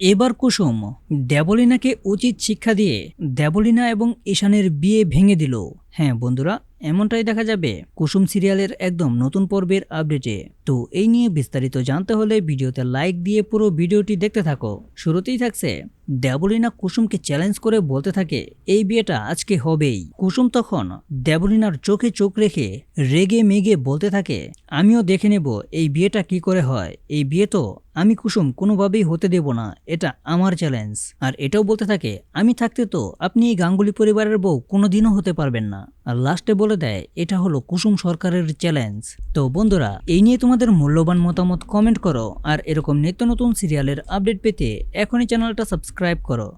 এবার কুসুম দেবলিনাকে উচিত শিক্ষা দিয়ে দেবলিনা এবং ঈশানের বিয়ে ভেঙে দিল। হ্যাঁ বন্ধুরা, এমনটাই দেখা যাবে কুসুম সিরিয়ালের একদম নতুন পর্বের আপডেটে। তো এই নিয়ে বিস্তারিত জানতে হলে ভিডিওতে লাইক দিয়ে পুরো ভিডিওটি দেখতে থাকো। শুরুতেই থাকছে দেবলিনা কুসুমকে চ্যালেঞ্জ করে বলতে থাকে, এই বিয়েটা আজকে হবেই। কুসুম তখন দেবলিনার চোখে চোখ রেখে রেগে মেগে বলতে থাকে, আমিও দেখে নেব এই বিয়েটা কি করে হয়। এই বিয়ে তো আমি কুসুম কোনোভাবেই হতে দেব না, এটা আমার চ্যালেঞ্জ। আর এটাও বলতে থাকে, আমি থাকতে তো আপনি এই গাঙ্গুলি পরিবারের বউ কোনোদিনও হতে পারবেন না। আর লাস্টে বলে দেয়, এটা হলো কুসুম সরকারের চ্যালেঞ্জ। তো বন্ধুরা, এই নিয়ে তোমাদের মূল্যবান মতামত কমেন্ট করো, আর এরকম নিত্য নতুন সিরিয়ালের আপডেট পেতে এখনই চ্যানেলটা সাবস্ক্রাইব করো